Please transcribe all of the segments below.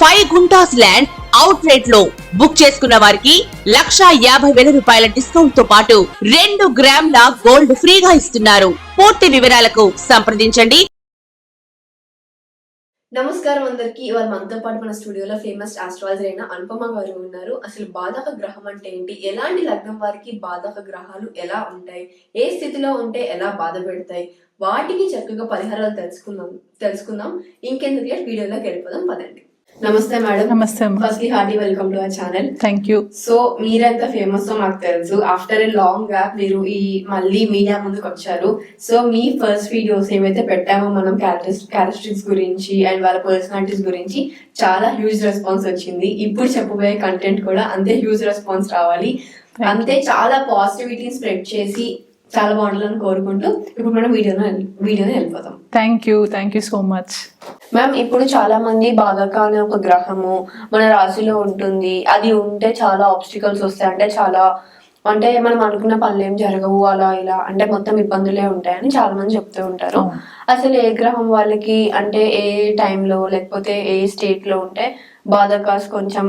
Five guntas land out రేట్లో book చేసుకున్న వారికి లక్షా యాభై వేల రూపాయల డిస్కౌంట్తో పాటు రెండు గ్రాముల గోల్డ్ ఫ్రీగా ఇస్తున్నారు. పూర్తి వివరాలకు సంప్రదించండి. నమస్కారం అందరికి. ఇవాళ మనతో పాటు మన స్టూడియోలో ఫేమస్ ఆస్ట్రాలజర్ అయిన అనుపమ గారు ఉన్నారు. అసలు బాధక గ్రహం అంటే ఏంటి? ఎలాంటి లగ్నం వారికి బాధక గ్రహాలు ఎలా ఉంటాయి? ఏ స్థితిలో ఉంటే ఎలా బాధ పెడతాయి? వాటికి చక్కగా పరిహారాలు తెలుసుకుందాం తెలుసుకుందాం. ఇంకెందుకు వీడియోలోకి వెళ్ళిపోదాం. పదండి. నమస్తే మేడం. నమస్తే అమ్మా. First hearty welcome to our channel. Thank you so మీరెంత ఫేమస్ నాకు తెలుసు. ఆఫ్టర్ ఏ లాంగ్ గ్యాప్ మీరు ఈ మళ్ళీ మీడియా ముందుకు వచ్చారు. సో మీ ఫస్ట్ వీడియోస్ ఏవైతే పెట్టామో మనం క్యారెక్టరిస్టిక్స్ గురించి అండ్ వాళ్ళ పర్సనాలిటీస్ గురించి చాలా హ్యూజ్ రెస్పాన్స్ వచ్చింది. ఇప్పుడు చెప్పబోయే కంటెంట్ కూడా అంతే హ్యూజ్ రెస్పాన్స్ రావాలి. అంతే చాలా పాజిటివిటీ స్ప్రెడ్ చేసి చాలా బాగుండాలని కోరుకుంటూ ఇప్పుడు మనం వీడియోలో వీడియోని వెళ్ళిపోతాం. Thank you thank you so much ma'am ఇప్పుడు చాలా మంది బాధక అనే ఒక గ్రహము మన రాశిలో ఉంటుంది. అది ఉంటే చాలా ఆబ్స్టికల్స్ వస్తాయి. అంటే చాలా అంటే మనం అనుకున్న పనులు ఏం జరగవు అలా ఇలా అంటే మొత్తం ఇబ్బందులే ఉంటాయని చాలా మంది చెప్తూ ఉంటారు. అసలు ఏ గ్రహం వాళ్ళకి అంటే ఏ టైంలో లేకపోతే ఏ స్టేట్లో ఉంటే బాధకాస్ కొంచెం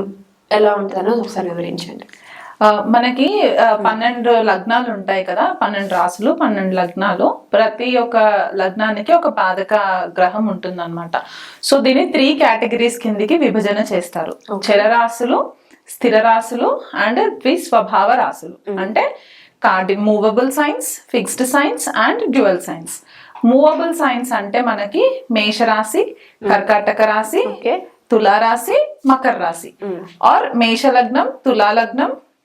ఎలా ఉంటుందని ఒకసారి వివరించండి. మనకి పన్నెండు లగ్నాలు ఉంటాయి కదా పన్నెండు రాసులు పన్నెండు లగ్నాలు. ప్రతి ఒక్క లగ్నానికి ఒక బాధక గ్రహం ఉంటుందన్నమాట. సో దీన్ని త్రీ కేటగిరీస్ కిందికి విభజన చేస్తారు. చరరాశులు స్థిర రాశులు అండ్ ద్విస్వభావ రాశులు అంటే Cardy movable signs fixed signs and dual signs. Movable signs అంటే మనకి మేషరాశి కర్కాటక రాశి తులారాశి మకర రాశి. ఆర్ మేష లగ్నం తులా లగ్నం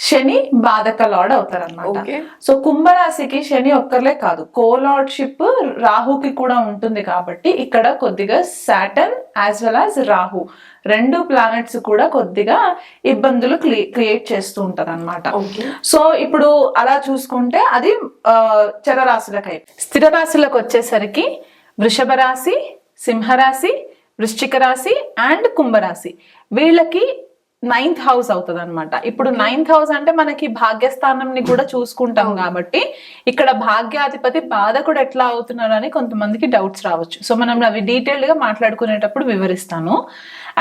శని బాధక లార్డ్ అవుతారు Okay. సో కుంభరాశికి శని ఒక్కర్లే కాదు. కోలార్డ్షిప్ రాహుకి కూడా ఉంటుంది కాబట్టి ఇక్కడ కొద్దిగా Saturn as well as Rahu. రెండు ప్లానెట్స్ కూడా కొద్దిగా ఇబ్బందులు క్రియేట్ చేస్తూ ఉంటారు అనమాట సో ఇప్పుడు అలా చూసుకుంటే అది చరరాశులకై. స్థిర రాశులకు వచ్చేసరికి వృషభ రాశి సింహరాశి వృశ్చిక రాశి అండ్ కుంభరాశి. వీళ్ళకి నైన్త్ హౌస్ అవుతుంది అనమాట ఇప్పుడు నైన్త్ హౌస్ అంటే మనకి భాగ్యస్థానంని కూడా చూసుకుంటాం కాబట్టి ఇక్కడ భాగ్యాధిపతి బాధకుడు ఎట్లా అవుతున్నారు అని కొంతమందికి డౌట్స్ రావచ్చు. సో మనం అవి డీటెయిల్డ్గా మాట్లాడుకునేటప్పుడు వివరిస్తాను.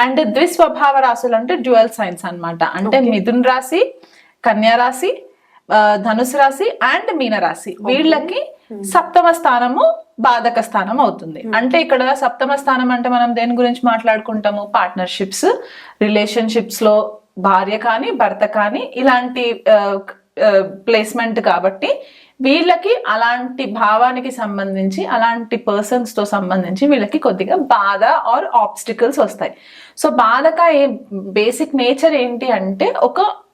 అండ్ ద్విస్వభావ రాశులు అంటే డ్యువల్ సైన్స్ అన్నమాట. అంటే మిథున్ రాశి కన్యా రాశి ధనుసు రాశి అండ్ మీన రాశి వీళ్ళకి సప్తమ స్థానము బాధక స్థానం అవుతుంది అంటే ఇక్కడ సప్తమ స్థానం అంటే మనం దేని గురించి మాట్లాడుకుంటాము? పార్ట్నర్షిప్స్ రిలేషన్షిప్స్లో భార్య కానీ భర్త కానీ ఇలాంటి ప్లేస్మెంట్ కాబట్టి వీళ్ళకి అలాంటి భావానికి సంబంధించి అలాంటి పర్సన్స్తో సంబంధించి వీళ్ళకి కొద్దిగా బాధ ఆర్ ఆబ్స్టికల్స్ వస్తాయి. సో బాధక ఏ బేసిక్ నేచర్ ఏంటి అంటే ఒక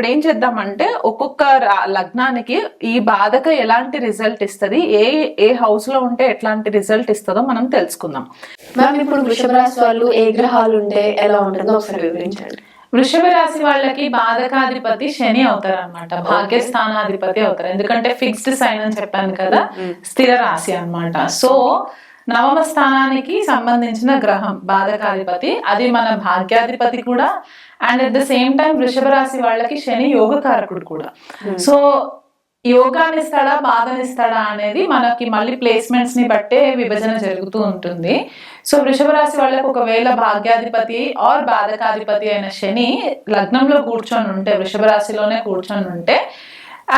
ఇప్పుడు ఏం చేద్దామంటే ఒక్కొక్క లగ్నానికి ఈ బాధక ఎలాంటి రిజల్ట్ ఇస్తది? ఏ ఏ హౌస్లో ఉంటే ఎట్లాంటి రిజల్ట్ ఇస్తుందో మనం తెలుసుకుందాం. మ్యామ్ ఇప్పుడు వృషభ రాశి వాళ్ళు ఏ గ్రహాలు ఉంటే ఎలా ఉంటుందో ఒకసారి వివరించండి. వృషభ రాశి వాళ్ళకి బాధకాధిపతి శని అవుతారు అనమాట భాగ్యస్థానాధిపతి అవుతారు. ఎందుకంటే ఫిక్స్డ్ సైన్ అని చెప్పాను కదా స్థిర రాశి అన్నమాట. సో నవమ స్థానానికి సంబంధించిన గ్రహం బాధకాధిపతి. అది మన భాగ్యాధిపతి కూడా. And at the same time వృషభ రాశి వాళ్ళకి శని యోగకారకుడు కూడా. సో యోగానిస్తాడా బాధనిస్తాడా అనేది మనకి మళ్ళీ ప్లేస్మెంట్స్ని బట్టే విభజన జరుగుతూ ఉంటుంది. సో వృషభ రాశి వాళ్ళకి ఒకవేళ భాగ్యాధిపతి ఆర్ బాధకాధిపతి అయిన శని లగ్నంలో కూర్చొని ఉంటే వృషభ రాశిలోనే కూర్చొని ఉంటే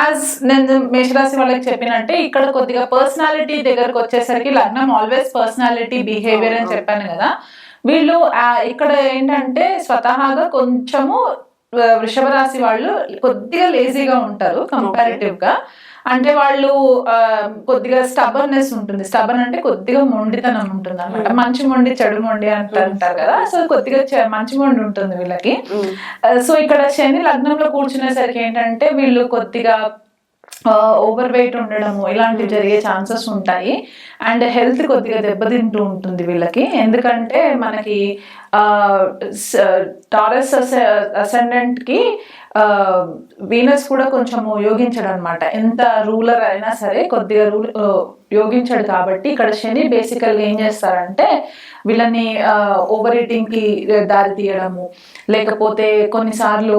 యాజ్ నేను మేషరాశి వాళ్ళకి చెప్పినట్టే ఇక్కడ కొద్దిగా పర్సనాలిటీ దగ్గరకు వచ్చేసరికి లగ్నం ఆల్వేస్ పర్సనాలిటీ బిహేవియర్ అని చెప్పాను కదా. వీళ్ళు ఇక్కడ ఏంటంటే స్వతహాగా కొంచెము వృషభ రాశి వాళ్ళు కొద్దిగా లేజీగా ఉంటారు కంపారిటివ్గా. అంటే వాళ్ళు కొద్దిగా స్టబర్నెస్ ఉంటుంది. స్టబర్న్ అంటే కొద్దిగా మొండితనం ఉంటుంది అనమాట మంచి మొండి చెడు మొండి అంట అంటారు కదా. సో కొద్దిగా మంచి మొండి ఉంటుంది వీళ్ళకి. సో ఇక్కడ శని లగ్నంలో కూర్చునేసరికి ఏంటంటే వీళ్ళు కొద్దిగా ఓవర్ వెయిట్ ఉండడము ఇలాంటివి జరిగే ఛాన్సెస్ ఉంటాయి. అండ్ హెల్త్ కొద్దిగా దెబ్బతింటూ ఉంటుంది వీళ్ళకి. ఎందుకంటే మనకి టారస్ అసెండెంట్కి వీనస్ కూడా కొంచెం యోగించడు అనమాట ఎంత రూలర్ అయినా సరే కొద్దిగా రూల్ యోగించాడు కాబట్టి ఇక్కడ శని బేసికల్గా ఏం చేస్తారంటే వీళ్ళని ఓవర్ ఈటింగ్కి దారి తీయడము లేకపోతే కొన్నిసార్లు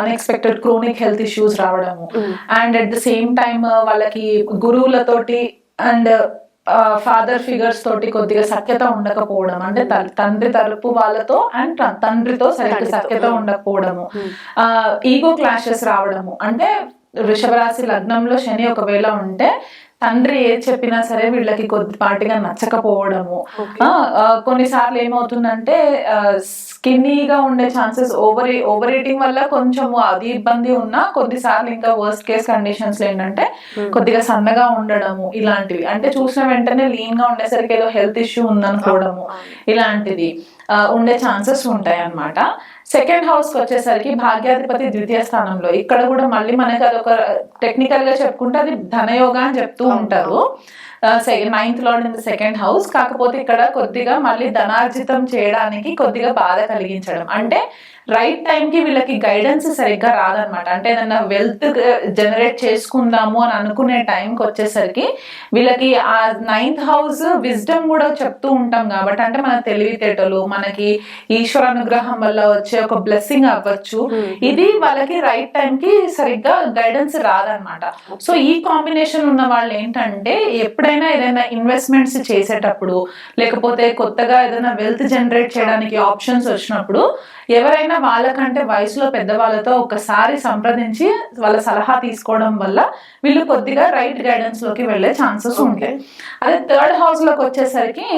అన్ఎక్స్పెక్టెడ్ క్రోనిక్ హెల్త్ ఇష్యూస్ రావడము. And at the same time వాళ్ళకి గురువులతోటి అండ్ ఫాదర్ ఫిగర్స్ తోటి కొద్దిగా సఖ్యత ఉండకపోవడం అంటే తండ్రి తరపు వాళ్ళతో అండ్ తండ్రితో సరిగ్గా సఖ్యత ఉండకపోవడము. ఈగో క్లాషెస్ రావడము. అంటే వృషభ రాశి లగ్నంలో శని ఒకవేళ ఉంటే తండ్రి ఏది చెప్పినా సరే వీళ్ళకి కొద్దిపాటిగా నచ్చకపోవడము. కొన్నిసార్లు ఏమవుతుందంటే స్కిన్నీగా ఉండే ఛాన్సెస్ ఓవర్ ఓవర్ ఈటింగ్ వల్ల కొంచెం అది ఇబ్బంది ఉన్నా కొద్దిసార్లు ఇంకా వర్స్ట్ కేస్ కండిషన్స్ ఏంటంటే కొద్దిగా సన్నగా ఉండడము ఇలాంటివి. అంటే చూసిన వెంటనే లీన్గా ఉండేసరికి ఏదో హెల్త్ ఇష్యూ ఉందనుకోవడము ఇలాంటిది ఉండే ఛాన్సెస్ ఉంటాయి అన్నమాట సెకండ్ హౌస్కి వచ్చేసరికి భాగ్యాధిపతి ద్వితీయ స్థానంలో. ఇక్కడ కూడా మళ్ళీ మనకి అదొక టెక్నికల్గా చెప్పుకుంటే అది ధనయోగ అని చెప్తూ ఉంటారు. Ninth lord in the second house కాకపోతే ఇక్కడ కొద్దిగా మళ్ళీ ధనార్జితం చేయడానికి కొద్దిగా బాధ కలిగించడం. అంటే రైట్ టైం కి వీళ్ళకి గైడెన్స్ సరిగ్గా రాదనమాట అంటే ఏదైనా వెల్త్ జనరేట్ చేసుకుందాము అని అనుకునే టైంకి వచ్చేసరికి వీళ్ళకి ఆ నైన్త్ హౌస్ విజ్డమ్ కూడా చెప్తూ ఉంటాం కాబట్టి అంటే మన తెలివితేటలు మనకి ఈశ్వర అనుగ్రహం వల్ల వచ్చే ఒక బ్లెస్సింగ్ అవ్వచ్చు. ఇది వాళ్ళకి రైట్ టైం కి సరిగ్గా గైడెన్స్ రాదనమాట సో ఈ కాంబినేషన్ ఉన్న వాళ్ళు ఏంటంటే ఎప్పుడైనా ఏదైనా ఇన్వెస్ట్మెంట్స్ చేసేటప్పుడు లేకపోతే కొత్తగా ఏదైనా వెల్త్ జనరేట్ చేయడానికి ఆప్షన్స్ వచ్చినప్పుడు ఎవరైనా వాళ్ళకంటే వయసులో పెద్దవాళ్ళతో ఒకసారి సంప్రదించి వాళ్ళ సలహా తీసుకోవడం వల్ల వీళ్ళు కొద్దిగా రైట్ గైడెన్స్లోకి వెళ్ళే ఛాన్సెస్ ఉంటాయి. అదే థర్డ్ హౌస్లోకి వచ్చేసరికి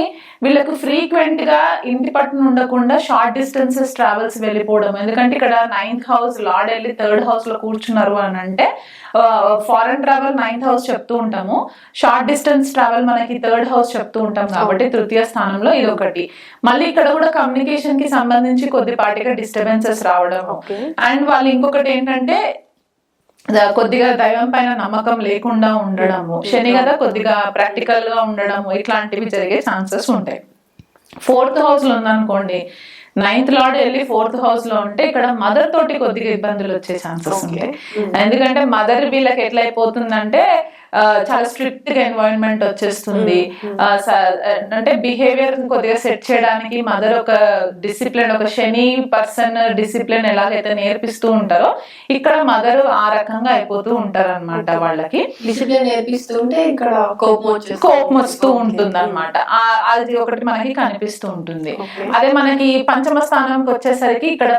వీళ్ళకు ఫ్రీక్వెంట్గా ఇంటి పట్టున ఉండకుండా షార్ట్ డిస్టెన్సెస్ ట్రావెల్స్ వెళ్ళిపోవడం. ఎందుకంటే ఇక్కడ నైన్త్ హౌస్ లార్డ్ వెళ్ళి థర్డ్ హౌస్లో కూర్చున్నారు అని అంటే ఫారెన్ ట్రావెల్ నైన్త్ హౌస్ చెప్తూ ఉంటాము. షార్ట్ డిస్టెన్స్ ట్రావెల్ మనకి థర్డ్ హౌస్ చెప్తూ ఉంటాం కాబట్టి తృతీయ స్థానంలో ఇది ఒకటి మళ్ళీ ఇక్కడ కూడా కమ్యూనికేషన్కి సంబంధించి కొద్దిపాటిగా డిస్టర్బెన్సెస్ రావడం అండ్ వాళ్ళు ఇంకొకటి ఏంటంటే కొద్దిగా దైవం పైన నమ్మకం లేకుండా ఉండడము. శని కదా కొద్దిగా ప్రాక్టికల్గా ఉండడము. ఇట్లాంటివి జరిగే ఛాన్సెస్ ఉంటాయి. ఫోర్త్ హౌస్లో ఉందనుకోండి నైన్త్ లార్డ్ వెళ్ళి ఫోర్త్ హౌస్లో ఉంటే ఇక్కడ మదర్ తోటి కొద్దిగా ఇబ్బందులు వచ్చే ఛాన్సెస్ ఉంటాయి. ఎందుకంటే మదర్ వీళ్ళకి ఎట్లా అయిపోతుందంటే ఆ, చాలా స్ట్రిక్ట్గా ఎన్వైరన్మెంట్ వచ్చేస్తుంది స- అంటే బిహేవియర్ కొద్దిగా సెట్ చేయడానికి మదర్ ఒక డిసిప్లిన్ ఒక శని పర్సన్ డిసిప్లిన్ ఎలాగైతే నేర్పిస్తూ ఉంటారో ఇక్కడ మదర్ ఆ రకంగా అయిపోతూ ఉంటారు అనమాట వాళ్ళకి డిసిప్లిన్ నేర్పిస్తుంటే ఇక్కడ కోపం కోపం వస్తూ ఉంటుంది. అనమాట అది ఒకటి మనకి కనిపిస్తూ ఉంటుంది. అదే మనకి పంచమ స్థానంకి వచ్చేసరికి ఇక్కడ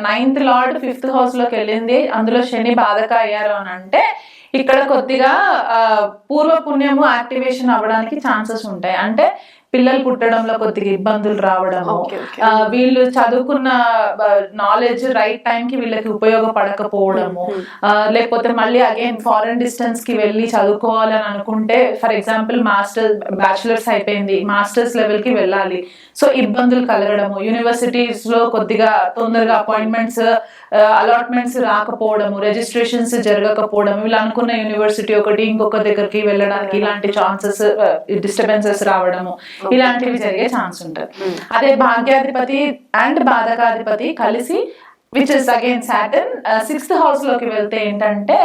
నైన్త్ లార్డ్ ఫిఫ్త్ హౌస్లోకి వెళ్ళింది. అందులో శని బాధక అయ్యారు అని అంటే ఇక్కడ కొద్దిగా ఆ, పూర్వ పుణ్యము యాక్టివేషన్ అవ్వడానికి ఛాన్సెస్ ఉంటాయి. అంటే పిల్లలు పుట్టడంలో కొద్దిగా ఇబ్బందులు రావడము వీళ్ళు చదువుకున్న నాలెడ్జ్ రైట్ టైం కి వీళ్ళకి ఉపయోగపడకపోవడము లేకపోతే మళ్ళీ అగైన్ ఫారెన్ డిస్టెన్స్కి వెళ్ళి చదువుకోవాలని అనుకుంటే ఫర్ ఎగ్జాంపుల్ మాస్టర్ బ్యాచులర్స్ అయిపోయింది మాస్టర్స్ లెవెల్కి వెళ్ళాలి. సో ఇబ్బందులు కలగడము యూనివర్సిటీస్లో కొద్దిగా తొందరగా అపాయింట్మెంట్స్ అలాట్మెంట్స్ రాకపోవడము రిజిస్ట్రేషన్స్ జరగకపోవడం వీళ్ళు అనుకున్న యూనివర్సిటీ ఒకటి ఇంకొక దగ్గరికి వెళ్ళడానికి ఇలాంటి ఛాన్సెస్ డిస్టర్బెన్సెస్ రావడము ఇలాంటివి జరిగే ఛాన్స్ ఉంటుంది అదే భాగ్యాధిపతి అండ్ బాధకాధిపతి కలిసి which is again Saturn sixth హౌస్లోకి వెళ్తే ఏంటంటే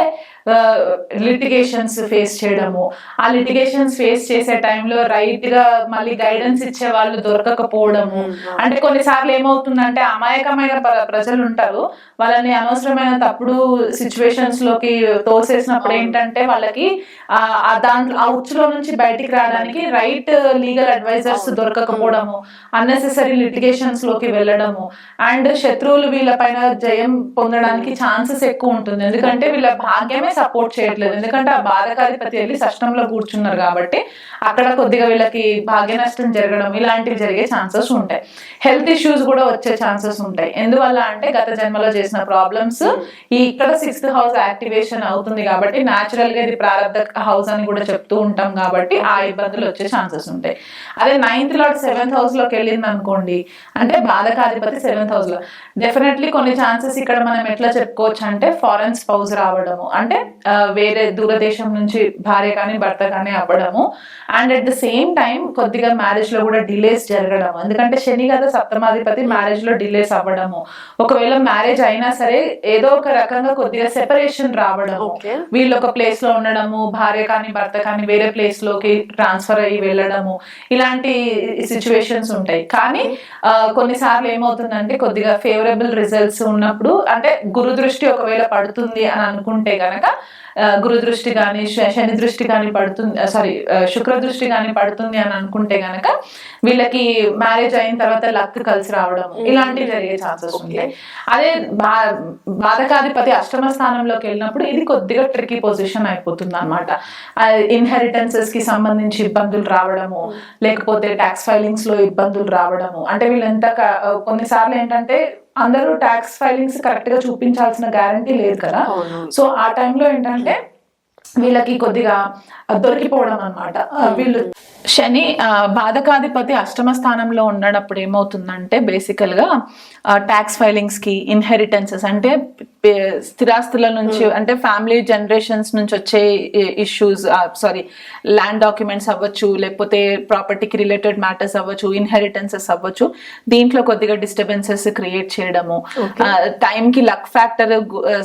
లిటిగేషన్స్ ఫేస్ చేయడము. ఆ లిటిగేషన్స్ ఫేస్ చేసే టైంలో రైట్గా మళ్ళీ గైడెన్స్ ఇచ్చే వాళ్ళు దొరకకపోవడము. అంటే కొన్నిసార్లు ఏమవుతుందంటే అమాయకమైన ప్ర- ప్రజలు ఉంటారు. వాళ్ళని అనవసరమైన తప్పుడు సిచ్యువేషన్స్లోకి తోసేసినప్పుడు ఏంటంటే వాళ్ళకి ఆ ఆ దాంట్లో ఆ ఉచ్చులో నుంచి బయటికి రావడానికి రైట్ లీగల్ అడ్వైజర్స్ దొరకకపోవడము. అన్నెసెసరీ లిటిగేషన్స్లోకి వెళ్ళడము. అండ్ శత్రువులు వీళ్ళ పైన జయం పొందడానికి ఛాన్సెస్ ఎక్కువ ఉంటుంది. ఎందుకంటే వీళ్ళ భాగ్యమే సపోర్ట్ చేయట్లేదు. ఎందుకంటే ఆ బాధకాధిపతి వెళ్ళి సష్టంలో కూర్చున్నారు కాబట్టి అక్కడ కొద్దిగా వీళ్ళకి భాగ్య నష్టం జరగడం ఇలాంటివి జరిగే ఛాన్సెస్ ఉంటాయి. హెల్త్ ఇష్యూస్ కూడా వచ్చే ఛాన్సెస్ ఉంటాయి. ఎందువల్ల అంటే గత జన్మలో చేసిన ప్రాబ్లమ్స్ ఈ ఇక్కడ సిక్స్త్ హౌస్ యాక్టివేషన్ అవుతుంది కాబట్టి న్యాచురల్గా ఇది ప్రారంభ హౌస్ అని కూడా చెప్తూ ఉంటాం కాబట్టి ఆ ఇబ్బందులు వచ్చే ఛాన్సెస్ ఉంటాయి. అదే నైన్త్లో సెవెంత్ హౌస్లోకి వెళ్ళింది అనుకోండి అంటే బాధకాధిపతి సెవెంత్ హౌస్లో. డెఫినెట్లీ కొన్ని ఛాన్సెస్ ఇక్కడ మనం ఎట్లా చెప్పుకోవచ్చు అంటే ఫారెన్ స్పౌజ్ రావడము. అంటే వేరే దూరదేశం నుంచి భార్య కానీ భర్త కానీ అవ్వడము. And at the same time కొద్దిగా మ్యారేజ్లో కూడా డిలేస్ జరగడం ఎందుకంటే శని కదా సప్తమాధిపతి మ్యారేజ్లో డిలేస్ అవ్వడము. ఒకవేళ మ్యారేజ్ అయినా సరే ఏదో ఒక రకంగా కొద్దిగా సెపరేషన్ రావడము. వీళ్ళు ఒక ప్లేస్లో ఉండడము భార్య కానీ భర్త కానీ వేరే ప్లేస్లోకి ట్రాన్స్ఫర్ అయ్యి వెళ్ళడము. ఇలాంటి సిచ్యువేషన్స్ ఉంటాయి. కానీ కొన్నిసార్లు ఏమవుతుందంటే కొద్దిగా ఫేవరబుల్ రిజల్ట్స్ ఉన్నప్పుడు అంటే గురు దృష్టి ఒకవేళ పడుతుంది అని అనుకుంటే గనక ఆ, గురు దృష్టి కానీ శని దృష్టి కానీ పడుతుంది సారీ శుక్ర దృష్టి కానీ పడుతుంది అని అనుకుంటే గనక వీళ్ళకి మ్యారేజ్ అయిన తర్వాత లక్ కలిసి రావడం ఇలాంటివి జరిగే ఛాన్సెస్ ఉంటాయి. అదే బా బాధకాధిపతి అష్టమ స్థానంలోకి వెళ్ళినప్పుడు ఇది కొద్దిగా ట్రికీ పొజిషన్ అయిపోతుంది అనమాట ఇన్హెరిటెన్సెస్కి సంబంధించి ఇబ్బందులు రావడము లేకపోతే ట్యాక్స్ ఫైలింగ్స్లో ఇబ్బందులు రావడము. అంటే వీళ్ళంత క- కొన్నిసార్లు ఏంటంటే అందరూ ట్యాక్స్ ఫైలింగ్స్ కరెక్ట్గా చూపించాల్సిన గ్యారంటీ లేదు కదా. సో ఆ టైంలో ఏంటంటే వీళ్ళకి కొద్దిగా దొరికిపోవడం అనమాట వీళ్ళు శని బాధకాధిపతి అష్టమ స్థానంలో ఉన్నప్పుడు ఏమవుతుందంటే బేసికల్గా ట్యాక్స్ ఫైలింగ్స్కి ఇన్హెరిటెన్సెస్ అంటే స్థిరాస్తుల నుంచి అంటే ఫ్యామిలీ జనరేషన్స్ నుంచి వచ్చే ఇష్యూస్ సారీ ల్యాండ్ డాక్యుమెంట్స్ అవ్వచ్చు లేకపోతే ప్రాపర్టీకి రిలేటెడ్ మ్యాటర్స్ అవ్వచ్చు ఇన్హెరిటెన్సెస్ అవ్వచ్చు దీంట్లో కొద్దిగా డిస్టర్బెన్సెస్ క్రియేట్ చేయడము టైం కి లక్ ఫ్యాక్టర్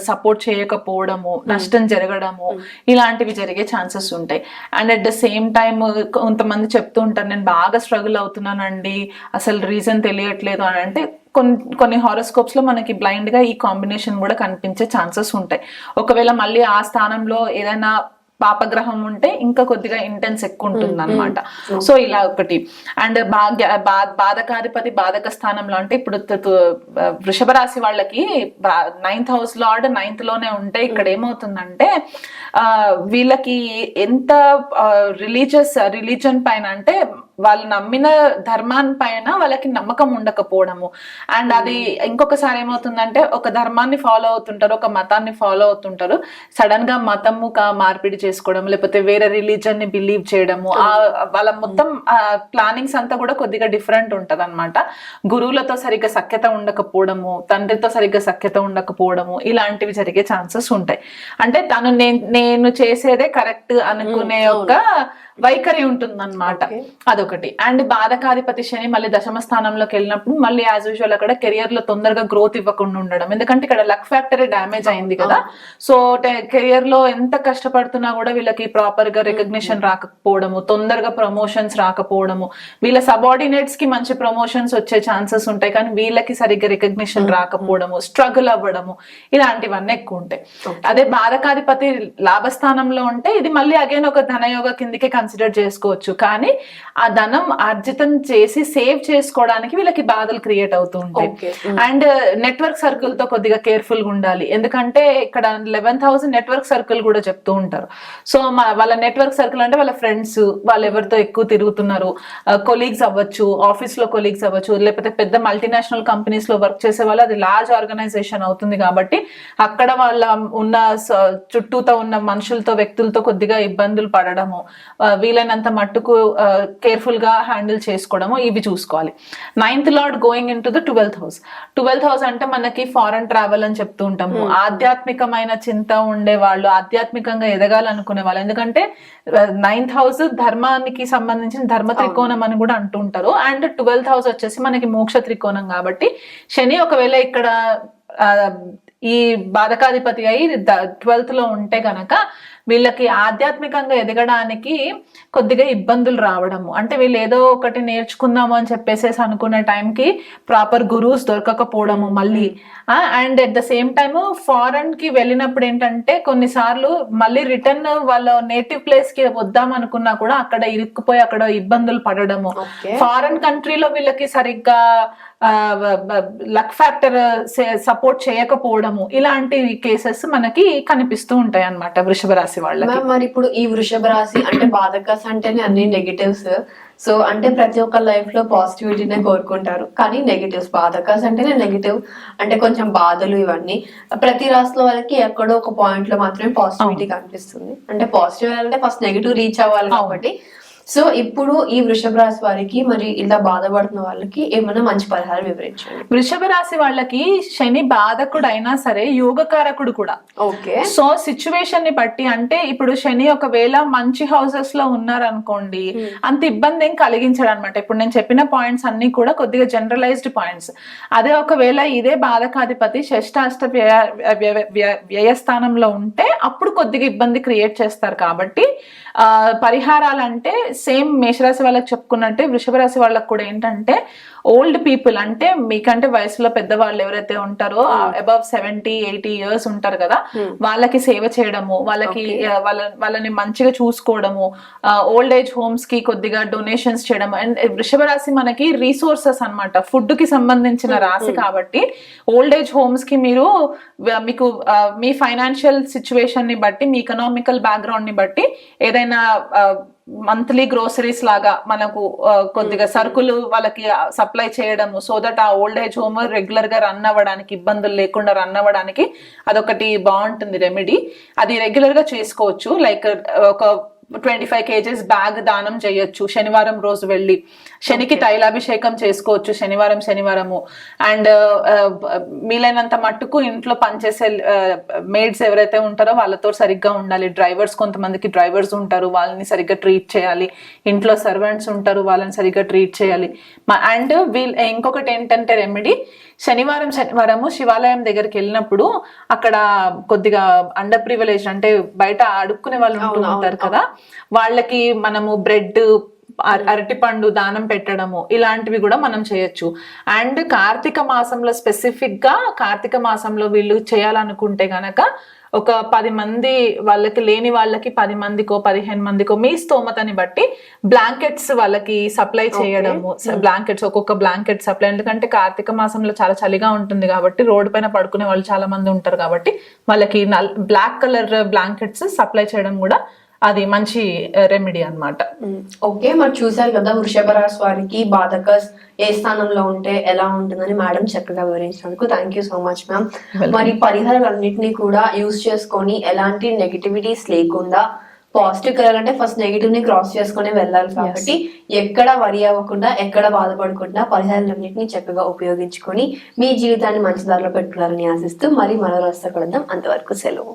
సపోర్ట్ చేయకపోవడము నష్టం జరగడము ఇలాంటివి జరిగే ఛాన్సెస్ ఉంటాయి. And at the same time కొంతమంది చెప్తూ ఉంటారు నేను బాగా స్ట్రగుల్ అవుతున్నానండి అసలు రీజన్ తెలియట్లేదు అని. అంటే కొన్ని కొన్ని హారోస్కోప్స్లో మనకి బ్లైండ్గా ఈ కాంబినేషన్ కూడా కనిపించే ఛాన్సెస్ ఉంటాయి. ఒకవేళ మళ్ళీ ఆ స్థానంలో ఏదైనా పాపగ్రహం ఉంటే ఇంకా కొద్దిగా ఇంటెన్స్ ఎక్కువ ఉంటుంది అనమాట సో ఇలా ఒకటి. అండ్ భాగ్య బా- బాధకాధిపతి బాధక స్థానంలో అంటే ఇప్పుడు వృషభ రాశి వాళ్ళకి నైన్త్ హౌస్ లార్డ్ నైన్త్లోనే ఉంటే ఇక్కడ ఏమవుతుందంటే ఆ, వీళ్ళకి ఎంత రిలీజియస్ రిలీజన్ పైన అంటే వాళ్ళు నమ్మిన ధర్మాన్ పైన వాళ్ళకి నమ్మకం ఉండకపోవడము. అండ్ అది ఇంకొకసారి ఏమవుతుందంటే ఒక ధర్మాన్ని ఫాలో అవుతుంటారు ఒక మతాన్ని ఫాలో అవుతుంటారు. సడన్గా మతము కా మార్పిడి చేసుకోవడం లేకపోతే వేరే రిలీజన్ని బిలీవ్ చేయడము ఆ వాళ్ళ మొత్తం ప్లానింగ్స్ అంతా కూడా కొద్దిగా డిఫరెంట్ ఉంటది అనమాట గురువులతో సరిగ్గా సఖ్యత ఉండకపోవడము తండ్రితో సరిగ్గా సఖ్యత ఉండకపోవడము ఇలాంటివి జరిగే ఛాన్సెస్ ఉంటాయి. అంటే తను నేను నేను చేసేదే కరెక్ట్ అనుకునే ఒక వైఖరి ఉంటుందన్నమాట. అదొకటి అండ్ బాధకాధిపతి శని మళ్ళీ దశమ స్థానంలోకి వెళ్ళినప్పుడు మళ్ళీ యాజ్ యూజువల్ అక్కడ కెరియర్లో తొందరగా గ్రోత్ ఇవ్వకుండా ఉండడం. ఎందుకంటే ఇక్కడ లక్ ఫ్యాక్టరీ డ్యామేజ్ అయింది కదా. సో కెరియర్లో ఎంత కష్టపడుతున్నా కూడా వీళ్ళకి ప్రాపర్గా రికగ్నిషన్ రాకపోవడము తొందరగా ప్రమోషన్స్ రాకపోవడము. వీళ్ళ సబార్డినేట్స్కి మంచి ప్రమోషన్స్ వచ్చే ఛాన్సెస్ ఉంటాయి. కానీ వీళ్ళకి సరిగ్గా రికగ్నిషన్ రాకపోవడము స్ట్రగుల్ అవ్వడము ఇలాంటివన్నీ ఎక్కువ ఉంటాయి. అదే బాధకాధిపతి లాభస్థానంలో ఉంటే ఇది మళ్ళీ అగైన్ ఒక ధనయోగ కిందికి కన్సిడర్ చేసుకోవచ్చు. కానీ ఆ ధనం ఆర్జితం చేసి సేవ్ చేసుకోవడానికి వీళ్ళకి బాధలు క్రియేట్ అవుతూ ఉంటాయి. Okay. అండ్ నెట్వర్క్ సర్కిల్తో కొద్దిగా కేర్ఫుల్గా ఉండాలి. ఎందుకంటే ఇక్కడ లెవెన్ థౌసండ్ నెట్వర్క్ సర్కిల్ కూడా చెప్తూ ఉంటారు. సో వాళ్ళ నెట్వర్క్ సర్కిల్ అంటే వాళ్ళ ఫ్రెండ్స్ వాళ్ళు ఎవరితో ఎక్కువ తిరుగుతున్నారు. కొలీగ్స్ అవ్వచ్చు ఆఫీస్లో కొలీగ్స్ అవ్వచ్చు లేకపోతే పెద్ద మల్టీనేషనల్ కంపెనీస్లో వర్క్ చేసే వాళ్ళు అది లార్జ్ ఆర్గనైజేషన్ అవుతుంది కాబట్టి అక్కడ వాళ్ళ ఉన్న చుట్టూతో ఉన్న మనుషులతో వ్యక్తులతో కొద్దిగా ఇబ్బందులు పడడము ఆ, వీలైనంత మట్టుకు కేర్ఫుల్ గా హ్యాండిల్ చేసుకోవడము ఇవి చూసుకోవాలి. Ninth lord going into the twelfth house twelfth house అంటే మనకి ఫారెన్ ట్రావెల్ అని చెప్తూ ఉంటాము. ఆధ్యాత్మికమైన చింత ఉండే వాళ్ళు ఆధ్యాత్మికంగా ఎదగాలనుకునే వాళ్ళు. ఎందుకంటే నైన్త్ హౌస్ ధర్మానికి సంబంధించిన ధర్మ త్రికోణం అని కూడా అంటూ ఉంటారు. అండ్ ట్వెల్త్ హౌస్ వచ్చేసి మనకి మోక్ష త్రికోణం కాబట్టి శని ఒకవేళ ఇక్కడ ఈ బాధకాధిపతి అయి ట్వెల్త్లో ఉంటే గనక వీళ్ళకి ఆధ్యాత్మికంగా ఎదగడానికి కొద్దిగా ఇబ్బందులు రావడము. అంటే వీళ్ళు ఏదో ఒకటి నేర్చుకుందాము అని చెప్పేసేసి అనుకునే టైంకి ప్రాపర్ గురూస్ దొరకకపోవడము మళ్ళీ. And at the same time ఫారెన్కి వెళ్ళినప్పుడు ఏంటంటే కొన్నిసార్లు మళ్ళీ రిటర్న్ వాళ్ళ నేటివ్ ప్లేస్కి వద్దాం అనుకున్నా కూడా అక్కడ ఇరుక్కుపోయి అక్కడ ఇబ్బందులు పడడము. ఫారెన్ కంట్రీలో వీళ్ళకి సరిగ్గా లక్ ఫ్యాక్టర్ సపోర్ట్ చేయకపోవడము. ఇలాంటి కేసెస్ మనకి కనిపిస్తూ ఉంటాయి అన్నమాట వృషభ రాశి వాళ్ళకి. మ్యామ్ మరి ఇప్పుడు ఈ వృషభ రాశి అంటే బాధకస్ అంటేనే అన్ని నెగటివ్స్ సో అంటే ప్రతి ఒక్క లైఫ్లో పాజిటివిటీనే కోరుకుంటారు. కానీ నెగటివ్స్ బాధకస్ అంటేనే నెగటివ్ అంటే కొంచెం బాధలు ఇవన్నీ. ప్రతి రాశిలో వాళ్ళకి ఎక్కడో ఒక పాయింట్లో మాత్రమే పాజిటివిటీ కనిపిస్తుంది. అంటే పాజిటివ్ అంటే ఫస్ట్ నెగటివ్ రీచ్ అవ్వాలి. కాబట్టి సో ఇప్పుడు ఈ వృషభ రాశి వారికి మరి ఇలా బాధపడుతున్న వాళ్ళకి ఏమైనా మంచి పరిహారం వివరించండి. వృషభ రాశి వాళ్ళకి శని బాధకుడు అయినా సరే యోగకారకుడు కూడా. ఓకే. సో సిచ్యువేషన్ని బట్టి అంటే ఇప్పుడు శని ఒకవేళ మంచి హౌసెస్లో ఉన్నారనుకోండి అంత ఇబ్బంది ఏం కలిగించడు అనమాట ఇప్పుడు నేను చెప్పిన పాయింట్స్ అన్ని కూడా కొద్దిగా జనరలైజ్డ్ పాయింట్స్ అదే ఒకవేళ ఇదే బాధకాధిపతి షష్టాష్ట వ్యయ వ్యయ- వ్యయ- వ్యయస్థానంలో ఉంటే అప్పుడు కొద్దిగా ఇబ్బంది క్రియేట్ చేస్తారు కాబట్టి ఆ పరిహారాలు అంటే సేమ్ మేషరాశి వాళ్ళకి చెప్పుకున్నట్టే వృషభ రాశి వాళ్ళకి కూడా ఏంటంటే ఓల్డ్ పీపుల్ అంటే మీకంటే వయసులో పెద్దవాళ్ళు ఎవరైతే ఉంటారో అబౌవ్ సెవెంటీ ఎయిటీ ఇయర్స్ ఉంటారు కదా వాళ్ళకి సేవ చేయడము వాళ్ళకి వాళ్ళ వాళ్ళని మంచిగా చూసుకోవడము ఓల్డ్ ఏజ్ హోమ్స్కి కొద్దిగా డొనేషన్స్ చేయడం అండ్ వృషభ రాశి మనకి రీసోర్సెస్ అన్నమాట. ఫుడ్కి సంబంధించిన రాశి కాబట్టి ఓల్డ్ ఏజ్ హోమ్స్కి మీరు మీకు మీ ఫైనాన్షియల్ సిచ్యువేషన్ని బట్టి మీ ఎకనామికల్ బ్యాక్గ్రౌండ్ని బట్టి ఏదైనా మంత్లీ గ్రోసరీస్ లాగా మనకు కొద్దిగా సరుకులు వాళ్ళకి సప్లై చేయడము. సో దట్ ఆ ఓల్డ్ ఏజ్ హోమ్ రెగ్యులర్గా రన్ అవ్వడానికి ఇబ్బందులు లేకుండా రన్ అవ్వడానికి అదొకటి బాగుంటుంది రెమెడీ అది రెగ్యులర్గా చేసుకోవచ్చు. లైక్ ఒక ట్వంటీ ఫైవ్ కేజెస్ బ్యాగ్ దానం చేయొచ్చు. శనివారం రోజు వెళ్ళి శనికి తైలాభిషేకం చేసుకోవచ్చు శనివారం శనివారము. అండ్ వీలైనంత మట్టుకు ఇంట్లో పనిచేసే మేడ్స్ ఎవరైతే ఉంటారో వాళ్ళతో సరిగ్గా ఉండాలి. డ్రైవర్స్ కొంతమందికి డ్రైవర్స్ ఉంటారు వాళ్ళని సరిగ్గా ట్రీట్ చేయాలి. ఇంట్లో సర్వెంట్స్ ఉంటారు వాళ్ళని సరిగ్గా ట్రీట్ చేయాలి. అండ్ వీల్ ఇంకొకటి ఏంటంటే రెమెడీ. శనివారం శనివారము శివాలయం దగ్గరికి వెళ్ళినప్పుడు అక్కడ కొద్దిగా అండర్ ప్రివిలేజ్ అంటే బయట అడుక్కునే వాళ్ళు ఉంటారు కదా. వాళ్ళకి మనము బ్రెడ్ అరటిపండు దానం పెట్టడము ఇలాంటివి కూడా మనం చేయొచ్చు. అండ్ కార్తీక మాసంలో స్పెసిఫిక్గా కార్తీక మాసంలో వీళ్ళు చేయాలనుకుంటే గనక ఒక పది మంది వాళ్ళకి లేని వాళ్ళకి పది మందికో పదిహేను మందికో మీ స్తోమతని బట్టి బ్లాంకెట్స్ వాళ్ళకి సప్లై చేయడము. బ్లాంకెట్స్ ఒక్కొక్క బ్లాంకెట్ సప్లై. ఎందుకంటే కార్తీక మాసంలో చాలా చలిగా ఉంటుంది కాబట్టి రోడ్డు పైన పడుకునే వాళ్ళు చాలా మంది ఉంటారు కాబట్టి వాళ్ళకి బ్లాక్ కలర్ బ్లాంకెట్స్ సప్లై చేయడం కూడా అది మంచి రెమెడీ అన్నమాట. ఓకే మరి చూసారు కదా వృషభ రాశి వారికి బాధకస్ ఏ స్థానంలో ఉంటే ఎలా ఉంటుందని మేడం చక్కగా వివరించినందుకు thank you so much ma'am మరి పరిహారాలన్నింటినీ కూడా యూజ్ చేసుకొని ఎలాంటి నెగిటివిటీస్ లేకుండా పాజిటివ్ కలగాలంటే ఫస్ట్ నెగిటివ్ని క్రాస్ చేసుకుని వెళ్ళాలి కాబట్టి ఎక్కడ వరి అవ్వకుండా ఎక్కడ బాధపడకుండా పరిహారాలన్నింటినీ చక్కగా ఉపయోగించుకొని మీ జీవితాన్ని మంచి దారిలో పెట్టుకోవాలని ఆశిస్తూ మరి మరో రస్తా కొడదాం అంతవరకు సెలవు.